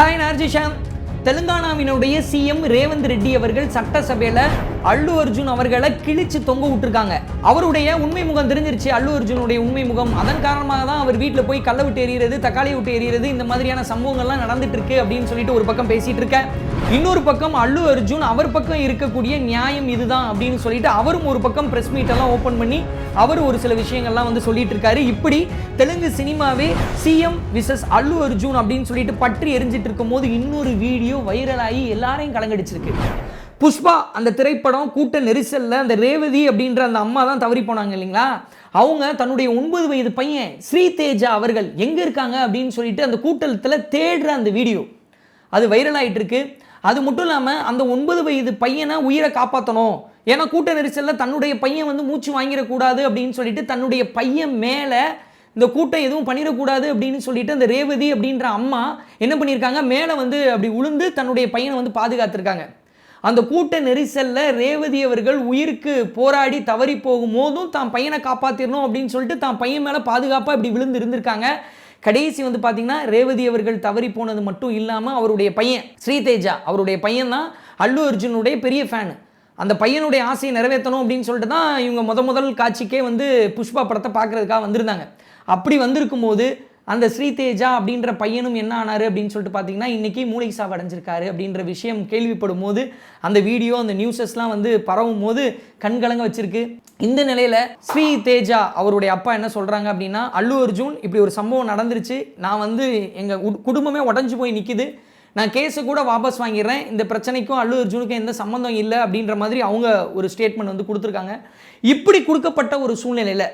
Hi நார்ஜிஷாம் தெலுங்கானாவினுடைய CM Revanth Reddy அவர்கள் சட்டசபையில் அல்லு அர்ஜுன் அவர்களை கிழிச்சு தொங்க விட்டுருக்காங்க. அவருடைய உண்மை முகம் தெரிஞ்சிருச்சு. அல்லு அர்ஜுனுடைய உண்மை முகம். அதன் காரணமாக தான் அவர் வீட்டில் போய் கள்ள விட்டு எறிகிறது தக்காளி விட்டு எறிகிறது இந்த மாதிரியான சம்பவங்கள்லாம் நடந்துட்டு இருக்கு அப்படின்னு சொல்லிட்டு ஒரு பக்கம் பேசிட்டு இருக்க இன்னொரு பக்கம் அல்லு அர்ஜுன் அவர் பக்கம் இருக்கக்கூடிய நியாயம் இதுதான் அப்படின்னு சொல்லிட்டு அவரும் ஒரு பக்கம் பிரஸ் மீட் எல்லாம் பண்ணி அவர் ஒரு சில விஷயங்கள்லாம் வந்து சொல்லிட்டு இருக்காரு. இப்படி தெலுங்கு சினிமாவே சிஎம் விசஸ் அல்லு அர்ஜுன் அப்படின்னு சொல்லிட்டு பற்றி எரிஞ்சிட்டு இருக்கும் போது இன்னொரு வீடியோ வைரலாகி எல்லாரையும் கலங்கடிச்சிருக்கு. புஷ்பா அந்த திரைப்படம் கூட்ட நெரிசலில் அந்த ரேவதி அப்படின்ற அந்த அம்மா தான் தவறி போனாங்க இல்லைங்களா? அவங்க தன்னுடைய ஒன்பது வயது பையன் ஸ்ரீ தேஜா அவர்கள் எங்கே இருக்காங்க அப்படின்னு சொல்லிட்டு அந்த கூட்டத்தில் தேடுற அந்த வீடியோ. அது வைரல் இருக்கு அது மட்டும் இல்லாமல் அந்த ஒன்பது வயது பையனை உயிரை காப்பாற்றணும் ஏன்னா கூட்ட நெரிசலில் தன்னுடைய பையன் வந்து மூச்சு வாங்கிடக்கூடாது அப்படின்னு சொல்லிட்டு தன்னுடைய பையன் மேலே இந்த கூட்டம் எதுவும் பண்ணிடக்கூடாது அப்படின்னு சொல்லிட்டு அந்த ரேவதி அப்படின்ற அம்மா என்ன பண்ணியிருக்காங்க? மேலே வந்து அப்படி உளுந்து தன்னுடைய பையனை வந்து பாதுகாத்துருக்காங்க. அந்த கூட்ட நெரிசலில் ரேவதி அவர்கள் உயிருக்கு போராடி தவறி போகும் போதும் தான் பையனை காப்பாற்றிடணும் அப்படின்னு சொல்லிட்டு தான் பையன் மேலே பாதுகாப்பாக இப்படி விழுந்து இருந்திருக்காங்க. கடைசி வந்து பார்த்தீங்கன்னா ரேவதி அவர்கள் தவறி போனது மட்டும் இல்லாமல் அவருடைய பையன் ஸ்ரீதேஜா அவருடைய பையன் தான் அல்லு அர்ஜுனுடைய பெரிய ஃபேனு அந்த பையனுடைய ஆசையை நிறைவேற்றணும் அப்படின்னு சொல்லிட்டு தான் இவங்க முத முதல் காட்சிக்கே வந்து புஷ்பா படத்தை பார்க்கறதுக்காக வந்திருந்தாங்க. அப்படி வந்திருக்கும் போது அந்த ஸ்ரீதேஜா அப்படின்ற பையனும் என்ன ஆனாரு அப்படின்னு சொல்லிட்டு பார்த்தீங்கன்னா இன்றைக்கி மூளை சாவு அடைஞ்சிருக்காரு அப்படின்ற விஷயம் கேள்விப்படும் போது அந்த வீடியோ அந்த நியூஸஸ்லாம் வந்து பரவும் போது கண்கலங்க வச்சிருக்கு. இந்த நிலையில் ஸ்ரீ தேஜா அவருடைய அப்பா என்ன சொல்கிறாங்க அப்படின்னா அல்லு அர்ஜுன் இப்படி ஒரு சம்பவம் நடந்துருச்சு. நான் வந்து எங்கள் குடும்பமே உடஞ்சு போய் நிற்கிது நான் கேஸை கூட வாபஸ் வாங்கிடுறேன். இந்த பிரச்சனைக்கும் அல்லு அர்ஜுனுக்கும் எந்த சம்மந்தம் இல்லை அப்படின்ற மாதிரி அவங்க ஒரு ஸ்டேட்மெண்ட் வந்து கொடுத்துருக்காங்க. இப்படி கொடுக்கப்பட்ட ஒரு சூழ்நிலையில்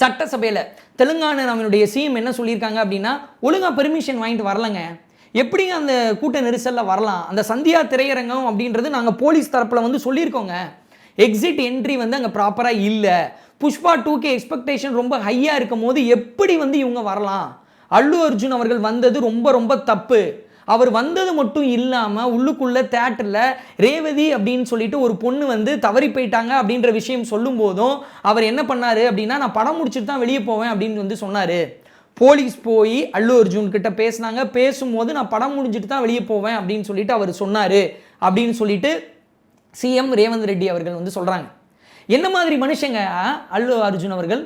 சட்டசபையில் தெலுங்கானாவினுடைய சிஎம் என்ன சொல்லியிருக்காங்க அப்படின்னா ஒழுங்காக பெர்மிஷன் வாங்கிட்டு வரலங்க. எப்படி அந்த கூட்ட நெரிசலில் வரலாம்? அந்த சந்தியா திரையரங்கம் அப்படின்றது நாங்கள் போலீஸ் தரப்பில் வந்து சொல்லியிருக்கோங்க. எக்ஸிட் என்ட்ரி வந்து அங்கே ப்ராப்பராக இல்லை. புஷ்பா டூ கே எக்ஸ்பெக்டேஷன் ரொம்ப ஹையாக இருக்கும் போது எப்படி வந்து இவங்க வரலாம்? அல்லு அர்ஜுன் அவர்கள் வந்தது ரொம்ப ரொம்ப தப்பு. அவர் வந்தது மட்டும் இல்லாமல் உள்ளுக்குள்ள தேட்டரில் ரேவதி அப்படின்னு சொல்லிட்டு ஒரு பொண்ணு வந்து தவறி போயிட்டாங்க அப்படின்ற விஷயம் சொல்லும் போதும் அவர் என்ன பண்ணார் அப்படின்னா நான் படம் முடிச்சுட்டு தான் வெளியே போவேன் அப்படின்னு வந்து சொன்னார். போலீஸ் போய் அல்லு அர்ஜுன் கிட்ட பேசினாங்க. பேசும்போது நான் படம் முடிஞ்சிட்டு தான் வெளியே போவேன் அப்படின்னு சொல்லிட்டு அவர் சொன்னார். அப்படின்னு சொல்லிட்டு சிஎம் ரேவந்த் ரெட்டி அவர்கள் வந்து சொல்கிறாங்க என்ன மாதிரி மனுஷங்க அல்லு அர்ஜுன் அவர்கள்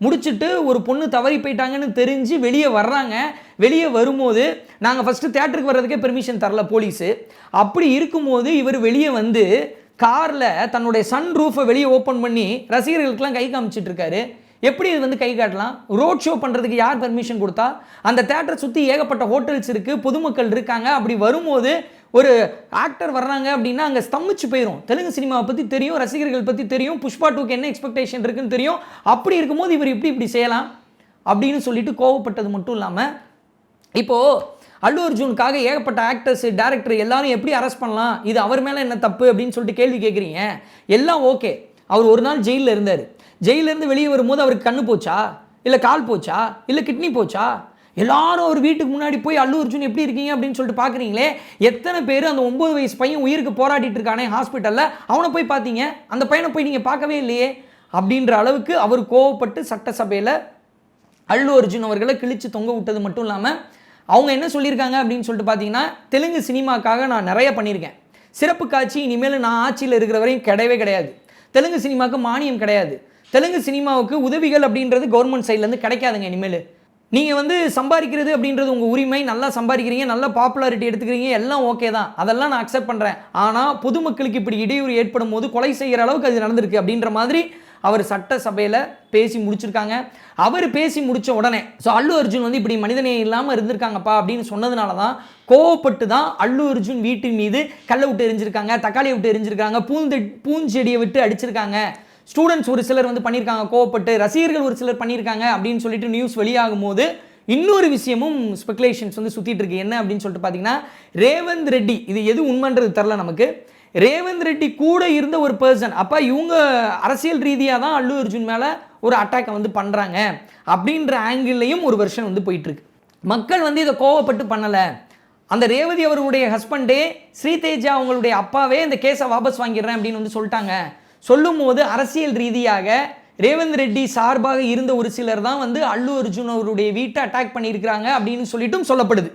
முடிச்சுட்டு ஒரு பொண்ணு தவறி போயிட்டாங்கன்னு தெரிஞ்சு வெளியே வர்றாங்க. வெளியே வரும்போது நாங்கள் ஃபஸ்ட்டு தேட்டருக்கு வர்றதுக்கே பெர்மிஷன் தரல போலீஸு அப்படி இருக்கும்போது இவர் வெளியே வந்து காரில் தன்னுடைய சன் ரூஃபை வெளியே ஓப்பன் பண்ணி ரசிகர்களுக்கெல்லாம் கை காமிச்சிட்டு இருக்காரு. எப்படி இது வந்து கை காட்டலாம்? ரோட் ஷோ பண்ணுறதுக்கு யார் பெர்மிஷன் கொடுத்தா? அந்த தேட்டரை சுற்றி ஏகப்பட்ட ஹோட்டல்ஸ் இருக்குது பொதுமக்கள் இருக்காங்க. அப்படி வரும்போது ஒரு ஆக்டர் வர்றாங்க அப்படின்னா அங்கே ஸ்தம்பிச்சு போயிடும் தெலுங்கு சினிமாவை பற்றி தெரியும் ரசிகர்கள் பற்றி தெரியும் புஷ்பா டூக்கு என்ன எக்ஸ்பெக்டேஷன் இருக்குன்னு தெரியும். அப்படி இருக்கும்போது இவர் இப்படி இப்படி செய்யலாம் அப்படின்னு சொல்லிட்டு கோவப்பட்டது மட்டும் இல்லாமல் இப்போது அல்லு அர்ஜுனுக்காக ஏகப்பட்ட ஆக்டர்ஸ் டேரக்டர் எல்லாரும் எப்படி அரெஸ்ட் பண்ணலாம்? இது அவர் மேலே என்ன தப்பு அப்படின்னு சொல்லிட்டு கேள்வி கேட்குறீங்க எல்லாம் ஓகே அவர் ஒரு நாள் ஜெயிலில் இருந்தார். ஜெயிலேருந்து வெளியே வரும்போது அவருக்கு கண்ணு போச்சா? இல்லை கால் போச்சா? இல்லை கிட்னி போச்சா? எல்லாரும் ஒரு வீட்டுக்கு முன்னாடி போய் அல்லு அர்ஜுன் எப்படி இருக்கீங்க அப்படின்னு சொல்லிட்டு பார்க்குறீங்களே எத்தனை பேர் அந்த ஒம்பது வயசு பையன் உயிருக்கு போராடிட்டு இருக்கானே ஹாஸ்பிட்டலில் அவனை போய் பார்த்தீங்க அந்த பையனை போய் நீங்கள் பார்க்கவே இல்லையே. அப்படின்ற அளவுக்கு அவர் கோவப்பட்டு சட்டசபையில் அல்லு அர்ஜுன் அவர்களை கிழிச்சு தொங்க விட்டது மட்டும் இல்லாமல் அவங்க என்ன சொல்லியிருக்காங்க அப்படின்னு சொல்லிட்டு பார்த்தீங்கன்னா தெலுங்கு சினிமாக்காக நான் நிறைய பண்ணியிருக்கேன். சிறப்பு காட்சி இனிமேல் நான் ஆட்சியில் இருக்கிற வரையும் கிடையவே கிடையாது. தெலுங்கு சினிமாவுக்கு மானியம் கிடையாது. தெலுங்கு சினிமாவுக்கு உதவிகள் அப்படின்றது கவர்மெண்ட் சைட்லேருந்து கிடைக்காதுங்க இனிமேல். நீங்கள் வந்து சம்பாதிக்கிறது அப்படின்றது உங்கள் உரிமை நல்லா சம்பாதிக்கிறீங்க நல்ல பாப்புலாரிட்டி எடுத்துக்கிறீங்க எல்லாம் ஓகே தான். அதெல்லாம் நான் அக்செப்ட் பண்ணுறேன் ஆனால் பொதுமக்களுக்கு இப்படி இடையூறு ஏற்படும் போது கொலை செய்கிற அளவுக்கு அது நடந்திருக்கு அப்படின்ற மாதிரி அவர் சட்டசபையில் பேசி முடிச்சிருக்காங்க. அவர் பேசி முடித்த உடனே ஸோ அல்லு அர்ஜுன் வந்து இப்படி மனிதனே இல்லாமல் இருந்திருக்காங்கப்பா அப்படின்னு சொன்னதுனால தான் கோவப்பட்டு தான் அல்லு அர்ஜுன் வீட்டின் மீது கல்லை விட்டு எரிஞ்சிருக்காங்க தக்காளியை விட்டு எரிஞ்சிருக்காங்க பூந்து பூஞ்செடியை விட்டு அடிச்சிருக்காங்க. ஸ்டூடெண்ட்ஸ் ஒரு சிலர் வந்து பண்ணியிருக்காங்க கோவப்பட்டு. ரசிகர்கள் ஒரு சிலர் பண்ணியிருக்காங்க அப்படின்னு சொல்லிட்டு நியூஸ் வெளியாகும் போது இன்னொரு விஷயமும் ஸ்பெகுலேஷன்ஸ் வந்து சுற்றிட்டு இருக்கு. என்ன அப்படின்னு சொல்லிட்டு பார்த்தீங்கன்னா ரேவந்த் ரெட்டி இது எது உண்மைன்றது தெரில நமக்கு. ரேவந்த் ரெட்டி கூட இருந்த ஒரு பர்சன் அப்போ இவங்க அரசியல் ரீதியாக தான் அல்லு அர்ஜுன் மேலே ஒரு அட்டாக்கை வந்து பண்ணுறாங்க அப்படின்ற ஆங்கிள்லையும் ஒரு வருஷன் வந்து போயிட்டுருக்கு. மக்கள் வந்து இதை கோவப்பட்டு பண்ணலை. அந்த ரேவதி அவர்களுடைய ஹஸ்பண்டே ஸ்ரீதேஜா அவங்களுடைய அப்பாவே இந்த கேஸை வாபஸ் வாங்கிடுறேன் அப்படின்னு வந்து சொல்லிட்டாங்க. சொல்லும் போது அரசியல் ரீதியாக ரேவந்த் ரெட்டி சார்பாக இருந்த ஒரு சிலர் தான் வந்து அல்லு அர்ஜுன் அவருடைய வீட்டை அட்டாக் பண்ணியிருக்கிறாங்க அப்படின்னு சொல்லிட்டும் சொல்லப்படுது.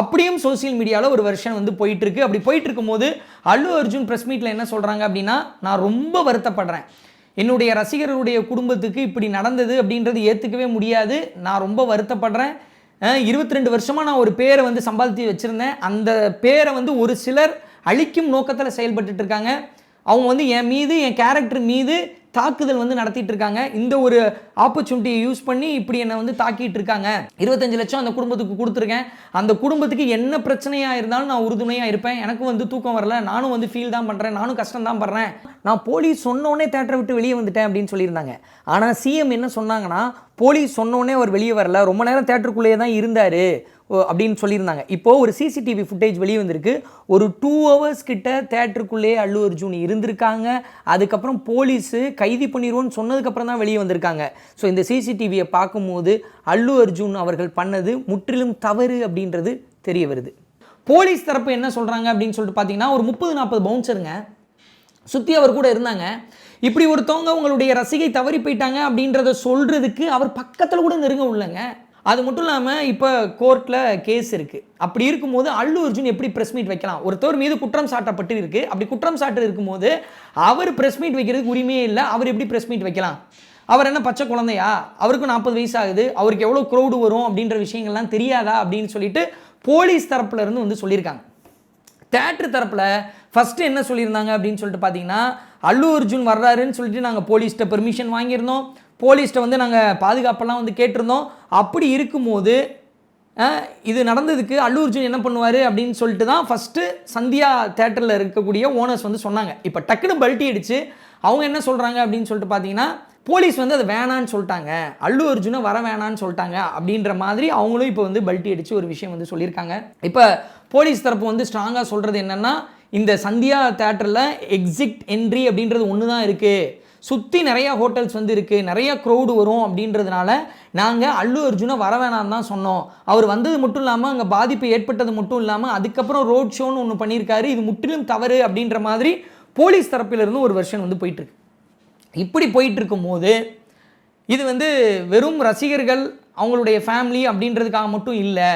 அப்படியும் சோஷியல் மீடியாவில் ஒரு வருஷன் வந்து போயிட்டு இருக்கு அப்படி போயிட்டு இருக்கும்போது அல்லு அர்ஜுன் ப்ரெஸ் மீட்டில் என்ன சொல்கிறாங்க அப்படின்னா நான் ரொம்ப வருத்தப்படுறேன். என்னுடைய ரசிகர்களுடைய குடும்பத்துக்கு இப்படி நடந்தது அப்படின்றது ஏற்றுக்கவே முடியாது. நான் ரொம்ப வருத்தப்படுறேன். இருபத்தி ரெண்டு வருஷமாக நான் ஒரு பேரை வந்து சம்பாதித்து வச்சுருந்தேன். அந்த பேரை வந்து ஒரு சிலர் அழிக்கும் நோக்கத்தில் செயல்பட்டுட்ருக்காங்க அவங்க வந்து என் மீது என் கேரக்டர் மீது தாக்குதல் வந்து நடத்திட்டு இருக்காங்க இந்த ஒரு ஆப்பர்ச்சுனிட்டியை யூஸ் பண்ணி இப்படி என்னை வந்து தாக்கிட்டு இருக்காங்க இருபத்தஞ்சு லட்சம் அந்த குடும்பத்துக்கு கொடுத்துருக்கேன். அந்த குடும்பத்துக்கு என்ன பிரச்சனையாக இருந்தாலும் நான் உறுதுணையாக இருப்பேன். எனக்கும் வந்து தூக்கம் வரல. நானும் வந்து ஃபீல் தான் பண்ணுறேன் நானும் கஷ்டம் தான் படுறேன். நான் போலீஸ் சொன்னோடனே தேட்டரை விட்டு வெளியே வந்துட்டேன் அப்படின்னு சொல்லியிருந்தாங்க. ஆனால் சிஎம் என்ன சொன்னாங்கன்னா போலீஸ் சொன்னோடனே அவர் வெளியே வரல. ரொம்ப நேரம் தேட்டருக்குள்ளேயே தான் இருந்தார். அப்படின்னு சொல்லியிருந்தாங்க. இப்போது ஒரு சிசிடிவி ஃபுட்டேஜ் வெளியே வந்திருக்கு. ஒரு டூ ஹவர்ஸ் கிட்ட தேட்டருக்குள்ளேயே அல்லு அர்ஜுன் இருந்திருக்காங்க. அதுக்கப்புறம் போலீஸு கைது பண்ணிடுவோன்னு சொன்னதுக்கப்புறம் தான் வெளியே வந்திருக்காங்க. ஸோ இந்த சிசிடிவியை பார்க்கும்போது அல்லு அர்ஜுன் அவர்கள் பண்ணது முற்றிலும் தவறு அப்படின்றது தெரிய வருது. போலீஸ் தரப்பு என்ன சொல்கிறாங்க அப்படின்னு சொல்லிட்டு பார்த்தீங்கன்னா ஒரு முப்பது நாற்பது பவுன்சருங்க சுற்றி அவர் கூட இருந்தாங்க. இப்படி ஒருத்தவங்க உங்களுடைய ரசிகை தவறி போயிட்டாங்க அப்படின்றத சொல்கிறதுக்கு அவர் பக்கத்தில் கூட நெருங்க உள்ளங்க. அது மட்டும் இல்லாமல் இப்போ கோர்ட்டில் கேஸ் இருக்குது அப்படி இருக்கும்போது அல்லு அர்ஜுன் எப்படி ப்ரெஸ் மீட் வைக்கலாம்? ஒருத்தர் மீது குற்றம் சாட்டப்பட்டு இருக்குது அப்படி குற்றம் சாட்டு இருக்கும்போது அவர் ப்ரெஸ் மீட் வைக்கிறதுக்கு உரிமையே இல்லை. அவர் எப்படி ப்ரெஸ் மீட் வைக்கலாம்? அவர் என்ன பச்சை குழந்தையா? அவருக்கும் நாற்பது வயசு ஆகுது. அவருக்கு எவ்வளோ க்ரௌடு வரும் அப்படின்ற விஷயங்கள்லாம் தெரியாதா அப்படின்னு சொல்லிட்டு போலீஸ் தரப்புலேருந்து வந்து சொல்லியிருக்காங்க. தேட்ரு தரப்பில் ஃபஸ்ட்டு என்ன சொல்லியிருந்தாங்க அப்படின்னு சொல்லிட்டு பார்த்தீங்கன்னா அல்லு அர்ஜுன் வர்றாருன்னு சொல்லிட்டு நாங்கள் போலீஸ்கிட்ட பெர்மிஷன் வாங்கியிருந்தோம். போலீஸ்கிட்ட வந்து நாங்கள் பாதுகாப்பெல்லாம் வந்து கேட்டிருந்தோம். அப்படி இருக்கும்போது இது நடந்ததுக்கு அல்லு அர்ஜுன் என்ன பண்ணுவார் அப்படின்னு சொல்லிட்டு தான் ஃபஸ்ட்டு சந்தியா தேட்டரில் இருக்கக்கூடிய ஓனர்ஸ் வந்து சொன்னாங்க. இப்போ டக்குன்னு பல்ட்டி அடிச்சு அவங்க என்ன சொல்கிறாங்க அப்படின்னு சொல்லிட்டு பார்த்தீங்கன்னா போலீஸ் வந்து அதை வேணான்னு சொல்லிட்டாங்க. அல்லு அர்ஜுனை வர வேணான்னு சொல்லிட்டாங்க அப்படின்ற மாதிரி அவங்களும் இப்போ வந்து பல்ட்டி அடித்து ஒரு விஷயம் வந்து சொல்லியிருக்காங்க. இப்போ போலீஸ் தரப்பு வந்து ஸ்ட்ராங்காக சொல்கிறது என்னென்னா இந்த சந்தியா தேட்டரில் எக்ஸிட் என்ட்ரி அப்படின்றது ஒன்று தான் இருக்குது சுற்றி நிறையா ஹோட்டல்ஸ் வந்து இருக்குது நிறைய க்ரௌடு வரும் அப்படின்றதுனால நாங்கள் அல்லு அர்ஜுனை வர வேணாம் தான் சொன்னோம். அவர் வந்தது மட்டும் இல்லாமல் அங்கே பாதிப்பு ஏற்பட்டது மட்டும் இல்லாமல் அதுக்கப்புறம் ரோட் ஷோன்னு ஒன்று பண்ணியிருக்காரு. இது முற்றிலும் தவறு அப்படின்ற மாதிரி போலீஸ் தரப்பிலிருந்து ஒரு வெர்ஷன் வந்து போயிட்டுருக்கு. இப்படி போயிட்டுருக்கும் போது இது வந்து வெறும் ரசிகர்கள் அவங்களுடைய ஃபேமிலி அப்படின்றதுக்காக மட்டும் இல்லை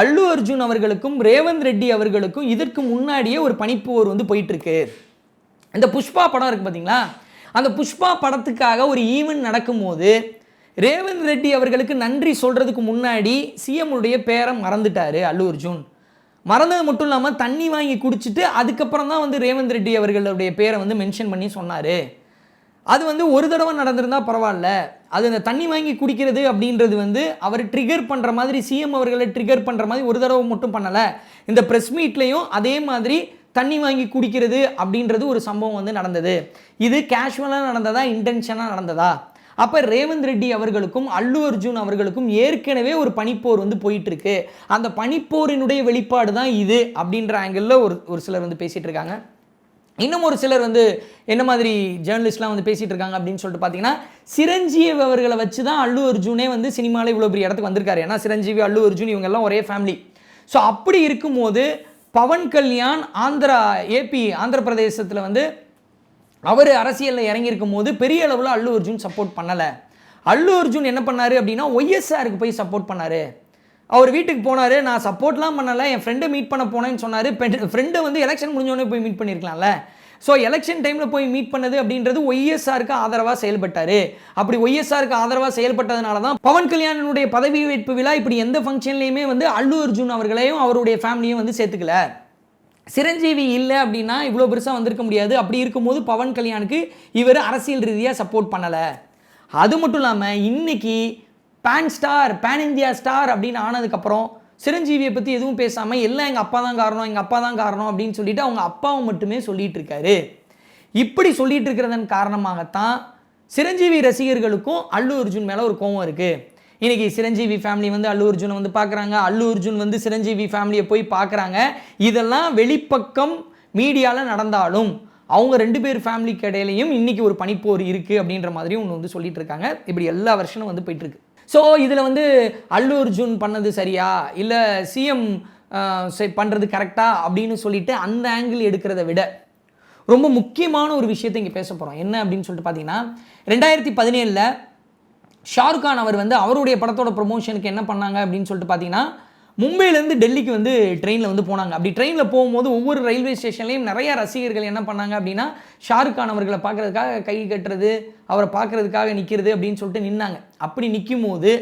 அல்லு அர்ஜுன் அவர்களுக்கும் ரேவந்த் ரெட்டி அவர்களுக்கும் இதற்கு முன்னாடியே ஒரு பனிப்போர் வந்து போயிட்டுருக்கு. இந்த புஷ்பா படம் இருக்குது பார்த்தீங்களா அந்த புஷ்பா படத்துக்காக ஒரு ஈவெண்ட் நடக்கும்போது ரேவந்த் ரெட்டி அவர்களுக்கு நன்றி சொல்கிறதுக்கு முன்னாடி சிஎம்முடைய பேரை மறந்துட்டார் அல்லு அர்ஜுன். மறந்தது மட்டும் இல்லாமல் தண்ணி வாங்கி குடிச்சிட்டு அதுக்கப்புறம் தான் வந்து ரேவந்த் ரெட்டி அவர்களுடைய பேரை வந்து மென்ஷன் பண்ணி சொன்னார். அது வந்து ஒரு தடவை நடந்திருந்தா பரவாயில்ல. அது அந்த தண்ணி வாங்கி குடிக்கிறது அப்படின்றது வந்து அவர் ட்ரிகர் பண்ணுற மாதிரி சிஎம் அவர்களை ட்ரிகர் பண்ணுற மாதிரி ஒரு தடவை மட்டும் பண்ணலை. இந்த ப்ரெஸ் மீட்லேயும் அதே மாதிரி தண்ணி வாங்கி குடிக்கிறது அப்படின்றது ஒரு சம்பவம் வந்து நடந்தது. இது கேஷுவலாக நடந்ததா இன்டென்ஷனாக நடந்ததா? அப்போ ரேவந்த் ரெட்டி அவர்களுக்கும் அல்லு அர்ஜுன் அவர்களுக்கும் ஏற்கனவே ஒரு பனிப்போர் வந்து போயிட்டு இருக்கு அந்த பனிப்போரினுடைய வெளிப்பாடு தான் இது அப்படின்ற ஆங்கிளில் ஒரு ஒரு சிலர் வந்து பேசிகிட்டு இருக்காங்க. இன்னும் ஒரு சிலர் வந்து என்ன மாதிரி ஜேர்னலிஸ்ட்லாம் வந்து பேசிகிட்டு இருக்காங்க அப்படின்னு சொல்லிட்டு பார்த்தீங்கன்னா சிரஞ்சீவி அவர்களை வச்சு தான் அல்லு அர்ஜுனே வந்து சினிமாவில் இவ்வளோ பெரிய இடத்துக்கு வந்திருக்காரு. ஏன்னா சிரஞ்சீவி அல்லு அர்ஜுன் இவங்கெல்லாம் ஒரே ஃபேமிலி ஸோ அப்படி இருக்கும்போது பவன் கல்யாண் ஆந்திரா ஏபி ஆந்திர பிரதேசத்தில் வந்து அவர் அரசியலில் இறங்கியிருக்கும் போது பெரிய அளவில் அல்லு அர்ஜுன் சப்போர்ட் பண்ணலை. அல்லு அர்ஜுன் என்ன பண்ணார் அப்படின்னா ஒய்எஸ்ஆருக்கு போய் சப்போர்ட் பண்ணார். அவர் வீட்டுக்கு போனார் நான் சப்போர்ட்லாம் பண்ணலை என் ஃப்ரெண்டை மீட் பண்ண போனேன்னு சொன்னார். ஃப்ரெண்டை வந்து எலெக்ஷன் முடிஞ்சோடனே போய் மீட் பண்ணியிருக்கலாம்ல ஸோ எலெக்ஷன் டைமில் போய் மீட் பண்ணது அப்படின்றது ஒய்எஸ்ஆருக்கு ஆதரவாக செயல்பட்டார். அப்படி ஒய்எஸ்ஆருக்கு ஆதரவாக செயல்பட்டதுனால தான் பவன் கல்யாணனுடைய பதவி வேட்பு விழா இப்படி எந்த ஃபங்க்ஷன்லையுமே வந்து அல்லு அர்ஜுன் அவர்களையும் அவருடைய ஃபேமிலியும் வந்து சேர்த்துக்கல. சிரஞ்சீவி இல்லை அப்படின்னா இவ்வளோ பெருசாக வந்திருக்க முடியாது. அப்படி இருக்கும்போது பவன் கல்யாணுக்கு இவர் அரசியல் ரீதியாக சப்போர்ட் பண்ணலை. அது மட்டும் இல்லாமல் இன்னைக்கு pan star pan India star அப்படின்னு ஆனதுக்கப்புறம் சிரஞ்சீவியை பற்றி எதுவும் பேசாமல் எல்லாம் எங்கள் அப்பா தான் காரணம் எங்கள் அப்பா தான் காரணம் அப்படின்னு சொல்லிட்டு அவங்க அப்பாவை மட்டுமே சொல்லிட்டு இருக்காரு. இப்படி சொல்லிட்டு இருக்கிறதன் காரணமாகத்தான் சிரஞ்சீவி ரசிகர்களுக்கும் அல்லு அர்ஜுன் மேலே ஒரு கோவம் இருக்குது இன்னைக்கு சிரஞ்சீவி ஃபேமிலி வந்து அல்லு அர்ஜுனை வந்து பார்க்குறாங்க அல்லு அர்ஜுன் வந்து சிரஞ்சீவி ஃபேமிலியை போய் பார்க்குறாங்க இதெல்லாம் வெளிப்பக்கம் மீடியாவில் நடந்தாலும் அவங்க ரெண்டு பேர் ஃபேமிலிக்கு இடையிலையும் இன்னைக்கு ஒரு பனிப்போர் இருக்குது அப்படின்ற மாதிரி ஒன்று வந்து சொல்லிட்டு இருக்காங்க. இப்படி எல்லா வருஷனும் வந்து போயிட்டுருக்கு ஸோ இதில் வந்து அல்லு அர்ஜுன் பண்ணது சரியா? இல்லை சிஎம் பண்ணுறது கரெக்டா அப்படின்னு சொல்லிட்டு அந்த ஆங்கிள் எடுக்கிறத விட ரொம்ப முக்கியமான ஒரு விஷயத்தை இங்கே பேச போகிறோம் என்ன அப்படின்னு சொல்லிட்டு பார்த்தீங்கன்னா ரெண்டாயிரத்தி பதினேழில் ஷாருக் கான் அவர் வந்து அவருடைய படத்தோட ப்ரொமோஷனுக்கு என்ன பண்ணாங்க அப்படின்னு சொல்லிட்டு பார்த்தீங்கன்னா மும்பையிலேருந்து டெல்லிக்கு வந்து ட்ரெயினில் வந்து போனாங்க. அப்படி ட்ரெயினில் போகும்போது ஒவ்வொரு ரயில்வே ஸ்டேஷன்லேயும் நிறையா ரசிகர்கள் என்ன பண்ணாங்க அப்படின்னா ஷாருக் கான் அவர்களை பார்க்கறதுக்காக கை கட்டுறது அவரை பார்க்கறதுக்காக நிற்கிறது அப்படின்னு சொல்லிட்டு நின்னாங்க. அப்படி நிற்கும் போது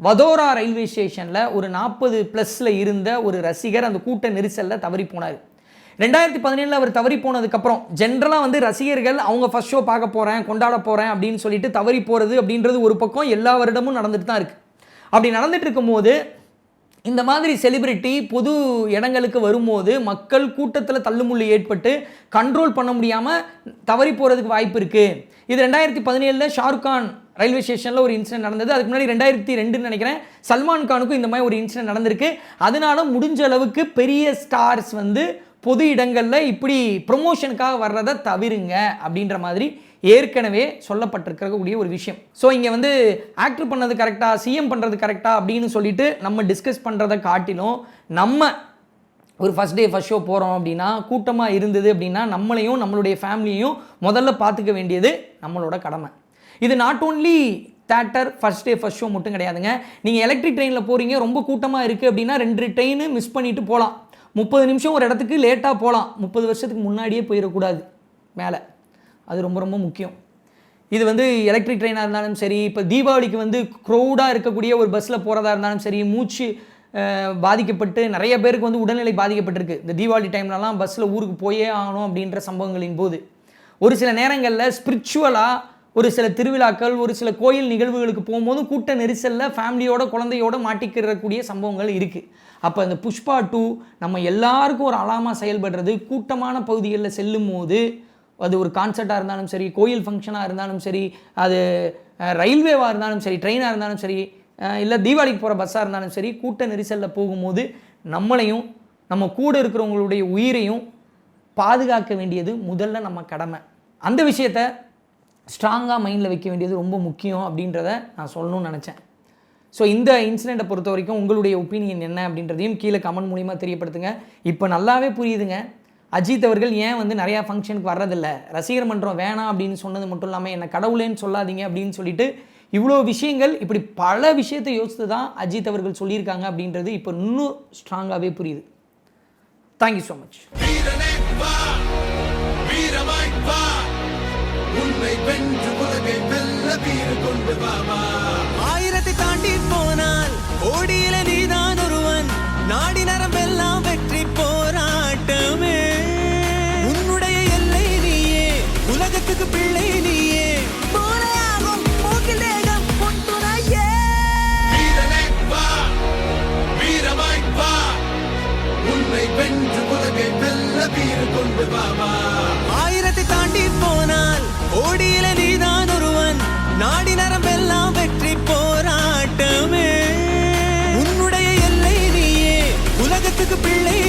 வதோரா ரயில்வே ஸ்டேஷனில் ஒரு நாற்பது ப்ளஸில் இருந்த ஒரு ரசிகர் அந்த கூட்ட நெரிசலில் தவறி போனார். ரெண்டாயிரத்தி பதினேழில் அவர் தவறி போனதுக்கப்புறம் ஜென்ரலாக வந்து ரசிகர்கள் அவங்க ஃபஸ்ட் ஷோ பார்க்க போகிறேன் கொண்டாட போகிறேன் அப்படின்னு சொல்லிட்டு தவறி போகிறது அப்படின்றது ஒரு பக்கம் எல்லா வருடமும் நடந்துட்டு தான் இருக்குது அப்படி நடந்துட்டு இருக்கும்போது இந்த மாதிரி செலிபிரிட்டி பொது இடங்களுக்கு வரும்போது மக்கள் கூட்டத்தில் தள்ளுமுள்ளு ஏற்பட்டு கண்ட்ரோல் பண்ண முடியாமல் தவறி போகிறதுக்கு வாய்ப்பு இருக்குது இது ரெண்டாயிரத்தி பதினேழில் ஷாருக் கான் ரயில்வே ஸ்டேஷனில் ஒரு இன்சிடென்ட் நடந்தது. அதுக்கு முன்னாடி ரெண்டாயிரத்தி ரெண்டுன்னு நினைக்கிறேன். சல்மான் கானுக்கும் இந்த மாதிரி ஒரு இன்சிடென்ட் நடந்திருக்கு. அதனால முடிஞ்ச அளவுக்கு பெரிய ஸ்டார்ஸ் வந்து பொது இடங்களில் இப்படி ப்ரொமோஷனுக்காக வர்றதை தவிருங்க அப்படின்ற மாதிரி ஏற்கனவே சொல்லப்பட்டிருக்கக்கூடிய ஒரு விஷயம். ஸோ இங்கே வந்து ஆக்டர் பண்ணது கரெக்டாக சிஎம் பண்ணுறது கரெக்டாக அப்படின்னு சொல்லிட்டு நம்ம டிஸ்கஸ் பண்ணுறதை காட்டிலும் நம்ம ஒரு ஃபஸ்ட் டே ஃபஸ்ட் ஷோ போகிறோம் அப்படின்னா கூட்டமாக இருந்தது அப்படின்னா நம்மளையும் நம்மளுடைய ஃபேமிலியையும் முதல்ல பார்த்துக்க வேண்டியது நம்மளோட கடமை. இது not only theatre first day first show மட்டும் கிடையாதுங்க. நீங்கள் எலக்ட்ரிக் ட்ரெயினில் போகிறீங்க ரொம்ப கூட்டமாக இருக்குது அப்படின்னா ரெண்டு ட்ரெயின் மிஸ் பண்ணிட்டு போகலாம் முப்பது நிமிஷம் ஒரு இடத்துக்கு லேட்டாக போகலாம் முப்பது வருஷத்துக்கு முன்னாடியே போயிடக்கூடாது. மேலே. அது ரொம்ப ரொம்ப முக்கியம். இது வந்து எலக்ட்ரிக் ட்ரெயினாக இருந்தாலும் சரி இப்போ தீபாவளிக்கு வந்து க்ரௌடாக இருக்கக்கூடிய ஒரு பஸ்ஸில் போகிறதா இருந்தாலும் சரி மூச்சு பாதிக்கப்பட்டு நிறைய பேருக்கு வந்து உடல்நிலை பாதிக்கப்பட்டிருக்கு. இந்த தீபாவளி டைம்லலாம் பஸ்ஸில் ஊருக்கு போயே ஆகணும் அப்படின்ற சம்பவங்களின் போது. ஒரு சில நேரங்களில் ஸ்பிரிச்சுவலாக ஒரு சில திருவிழாக்கள் ஒரு சில கோயில் நிகழ்வுகளுக்கு போகும்போது கூட்ட நெரிசலில் ஃபேமிலியோட குழந்தையோட மாட்டிக்கிறக்கூடிய சம்பவங்கள் இருக்குது அப்போ இந்த புஷ்பா டூ நம்ம எல்லாருக்கும் ஒரு அலாமா செயல்படுறது கூட்டமான பகுதிகளில் செல்லும் போது அது ஒரு கான்சர்ட்டாக இருந்தாலும் சரி கோயில் ஃபங்க்ஷனாக இருந்தாலும் சரி அது ரயில்வேவாக இருந்தாலும் சரி ட்ரெயினாக இருந்தாலும் சரி இல்லை தீபாவளிக்கு போகிற பஸ்ஸாக இருந்தாலும் சரி கூட்ட நெரிசலில் போகும்போது நம்மளையும் நம்ம கூட இருக்கிறவங்களுடைய உயிரையும் பாதுகாக்க வேண்டியது முதல்ல நம்ம கடமை. அந்த விஷயத்தை ஸ்ட்ராங்காக மைண்டில் வைக்க வேண்டியது ரொம்ப முக்கியம் அப்படின்றத நான் சொல்லணும்னு நினச்சேன். ஸோ இந்த இன்சிடெண்ட்டை பொறுத்த வரைக்கும் உங்களுடைய ஒப்பீனியன் என்ன அப்படின்றதையும் கீழே கமெண்ட் மூலிமா தெரியப்படுத்துங்க. இப்போ நல்லாவே புரியுதுங்க. அஜித் அவர்கள் ஏன் வந்து நிறையா ஃபங்க்ஷனுக்கு வர்றதில்ல? ரசிகர் மன்றம் வேணாம் அப்படின்னு சொன்னது மட்டும் இல்லாமல் என்னை கடவுளேன்னு சொல்லாதீங்க அப்படின்னு சொல்லிட்டு இவ்வளோ விஷயங்கள் இப்படி பல விஷயத்தை யோசித்து தான் அஜித் அவர்கள் சொல்லியிருக்காங்க அப்படின்றது இப்போ இன்னும் ஸ்ட்ராங்காகவே புரியுது. தேங்க்யூ ஸோ மச் உன்னை வென்று உலகை வெல்ல வீறு கொண்டு வா வா. ஆயிரத்தை தாண்டி போனால் கோடியில நீதான் ஒருவன். நாடி நரம்பெல்லாம் வெற்றி போராட்டமே. உன்னுடைய எல்லை நீயே உலகத்துக்கு பிள்ளை நீயே. உன்னை வென்று உலகை வெல்ல வீறு கொண்டு வா. கோடியில நீதான் ஒருவன். நாடி நரம்பெல்லாம் வெற்றி போராட்டமே. உன்னுடைய எல்லை நீயே. உலகத்துக்கு பிள்ளை